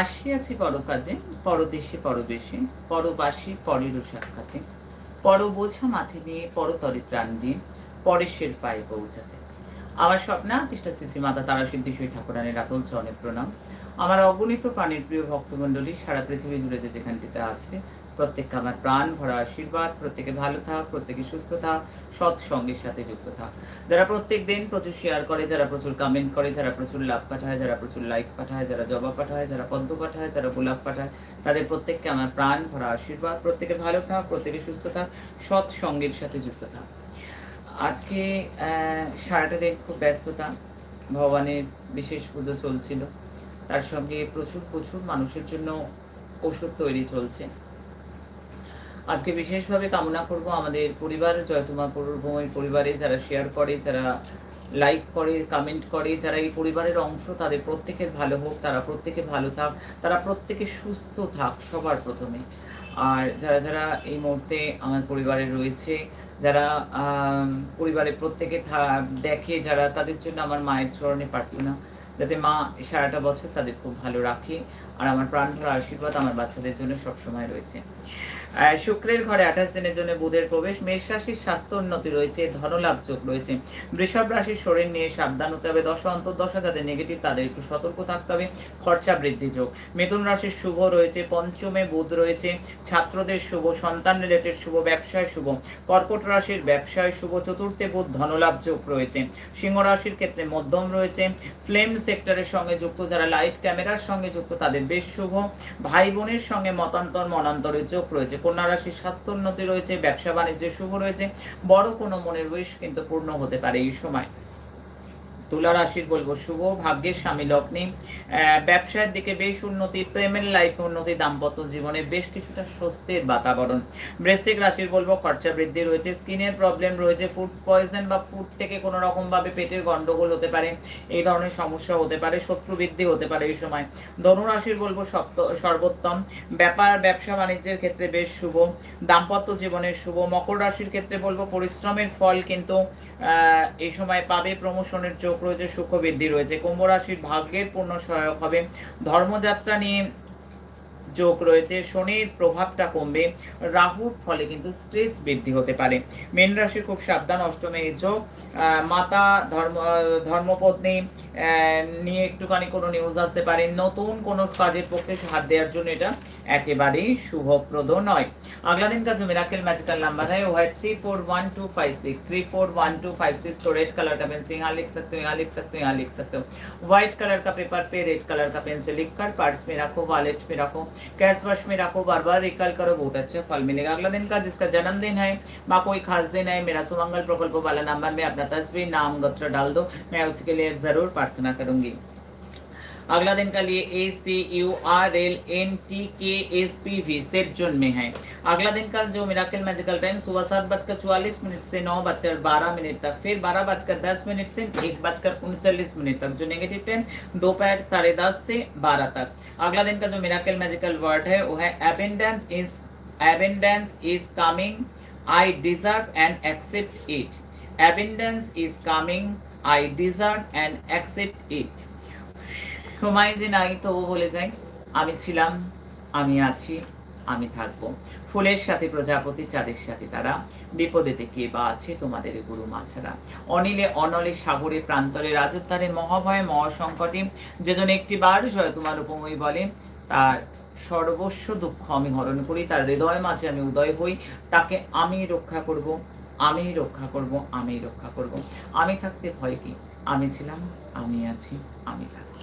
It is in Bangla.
আসিয়াছি পরকাজে পরদেশে পরবেশে পরবাসী পরের সাক্ষাতে। পর বোঝা মাথে নিয়ে পরতরে প্রাণ দিয়ে পরেশের পায়ে পৌঁছাতে। আমার স্বপ্না কৃষ্ণ শ্রী মাতা তারা সিদ্ধি ঠাকুরানের রাতল চরণে প্রণাম। আমার অগণিত প্রাণের প্রিয় ভক্তমণ্ডলী, সারা পৃথিবী জুড়ে যে যেখানটিতে আছে, প্রত্যেককে আমার প্রাণ ভরা আশীর্বাদ, প্রত্যেকে ভালো থাক, প্রত্যেকে সুস্থ থাক। সৎ সঙ্গের সাথে যুক্ত থাক। যারা প্রত্যেক দিন প্রচুর শেয়ার করে, যারা প্রচুর কমেন্ট করে, যারা প্রচুর লাভ পাঠায়, যারা প্রচুর লাইক পাঠায়, যারা জবাব পাঠায়, যারা পদ্ম পাঠায়, যারা গোলাপ পাঠায়, তাদের প্রত্যেককে আমার প্রাণ ভরা আশীর্বাদ। প্রত্যেকে ভালো থাক, প্রত্যেকে সুস্থ থাক, সৎ সঙ্গের সাথে যুক্ত থাক। আজকে সারাটা দিন খুব ব্যস্ততা। ভগবানের বিশেষ পুজো চলছিল। তার সঙ্গে প্রচুর প্রচুর মানুষের জন্য ওষুধ তৈরি চলছে। আজকে বিশেষভাবে কামনা করব আমাদের পরিবার, জয়তুমা পূর্বময় পরিবারে যারা শেয়ার করে, যারা লাইক করে কমেন্ট করে, যারা এই পরিবারের অংশ, তাদের প্রত্যেকের ভালো হোক, তারা প্রত্যেকে ভালো থাক, তারা প্রত্যেকে সুস্থ থাক সবার প্রথমে। আর যারা যারা এই মুহূর্তে আমার পরিবারে রয়েছে, যারা পরিবারের প্রত্যেকে দেখে, যারা তাদের জন্য আমার মায়ের চরণে প্রার্থনা, যাতে মা সারাটা বছর তাদের খুব ভালো রাখে। আর আমার প্রাণ ভরা আশীর্বাদ আমার বাচ্চাদের জন্য সবসময় রয়েছে। শুক্রের ঘরে আঠাশ দিনের জন্য বুধের প্রবেশ, মেষ রাশির স্বাস্থ্য উন্নতি রয়েছে, ধনলাভ যোগ রয়েছে। বৃষভ রাশির শরীর নিয়ে সাবধান হতে হবে, দশা অন্তর্দশা যাদের নেগেটিভ তাদের একটু সতর্ক থাকতে হবে, খরচা বৃদ্ধি যোগ। মিথুন রাশির শুভ রয়েছে, পঞ্চমে বুধ রয়েছে, ছাত্রদের শুভ, সন্তান রিলেটেড শুভ, ব্যবসায় শুভ। কর্কট রাশির ব্যবসায় শুভ, চতুর্থে বুধ, ধনলাভ যোগ রয়েছে। সিংহ রাশির ক্ষেত্রে মধ্যম রয়েছে ফ্লেম সেক্টরের সঙ্গে যুক্ত, যারা লাইট ক্যামেরার সঙ্গে যুক্ত, তাদের বেশ শুভ। ভাই বোনের সঙ্গে মতান্তর, মনান্তরের যোগ রয়েছে। কন্যা রাশির স্বাস্থ্যোন্নতি রয়েছে, ব্যবসা বাণিজ্য শুভ রয়েছে। বড় কোনো মনের উইশ কিন্তু পূর্ণ হতে পারে এই সময়। তুলা রাশির বলব, শুভ ভাগ্যের স্বামী লগ্নি। ব্যবসার দিকে বেশ উন্নতি, প্রেমের লাইফে উন্নতি, দাম্পত্য জীবনে বেশ কিছুটা স্বস্তির বাতাবরণ। বৃশ্চিক রাশির বলব, খরচা বৃদ্ধি রয়েছে স্কিনের প্রবলেম রয়েছে ফুড পয়জন বা ফুড থেকে কোনো রকম ভাবে পেটের গন্ডগোল হতে পারে, এই ধরনের সমস্যা হতে পারে, শত্রু বৃদ্ধি হতে পারে এই সময়। ধনু রাশির বলব, সপ্ত, সর্বোত্তম। ব্যাপার, ব্যবসা বাণিজ্যের ক্ষেত্রে বেশ শুভ, দাম্পত্য জীবনের শুভ, মকর রাশির ক্ষেত্রে বলব, পরিশ্রমের ফল কিন্তু এই সময় পাবে প্রমোশনের যোগ রয়েছে সুখ বৃদ্ধি রয়েছে। কুম্ভ রাশির ভাগ্যের পূর্ণ সহায়ক হবে। ধর্মযাত্রা নিয়ে যোগ রয়েছে শনির প্রভাবটা কমবে রাহুর ফলে কিন্তু স্ট্রেস বৃদ্ধি হতে পারে মীন রাশি খুব সাবধান অষ্টমে এই যোগ আহ, মাতা ধর্ম ধর্মপত্নী আহ, নিয়ে একটুখানি কোনো নিউজ আসতে পারে নতুন কোনো কাজের পক্ষে হাত দেওয়ার জন্য এটা একেবারেই শুভপ্রদ নয় अगला दिन का जो मिराकल मैजिकल नंबर है वो है three four one two five six three four one two five six तो रेड कलर का पेन से यहाँ लिख सकते हो यहाँ लिख सकते हो यहाँ लिख सकते हो व्हाइट कलर का पेपर पे रेड कलर का पेन से लिख कर पर्स में रखो वॉलेट में रखो कैश वर्ष में रखो बार बार रिकल करो, बहुत अच्छा फल मिलेगा। अगला दिन का जिसका जन्मदिन है, माँ कोई खास दिन है, मेरा सुमंगल प्रकल्प वाला नंबर में अपना तस्वीर, नाम, गत्र डाल दो, मैं उसके लिए ज़रूर प्रार्थना करूँगी। अगला दिन का लिए A C U R L N T K S P V set zone में है। अगला दिन का जो मिराकल मैजिकल टाइम सुबह सात बजकर चौवालीस मिनट से नौ बजकर बारह मिनट तक, फिर बारह बजकर दस मिनट से एक बजकर उनचालीस मिनट तक, जो नेगेटिव टाइम दोपहर साढ़े दस से बारह तक। अगला दिन का जो मिराकल मैजिकल वर्ड है, वो है abundance is abundance is coming I deserve and accept it abundance is coming I deserve and accept it সময় যে নাই তবু বলে যাই, আমি ছিলাম, আমি আছি, আমি থাকব। ফুলের সাথে প্রজাপতি, চাঁদের সাথে তারা বিপদেতে কে বা আছে তোমাদের গুরু মা ছাড়া অনিলে অনলে সাগরে প্রান্তরে, রাজত্বারে মহাভয়ে, মহাসংকটে যেজন একটি বার জয় তোমার উপময় বলে, তার সর্বস্ব দুঃখ আমি হরণ করি, তার হৃদয় মাঝে আমি উদয় হই, তাকে আমি রক্ষা করব, আমি রক্ষা করব, আমি রক্ষা করব। আমি থাকতে ভয় কি? আমি ছিলাম, আমি আছি, আমি থাকব।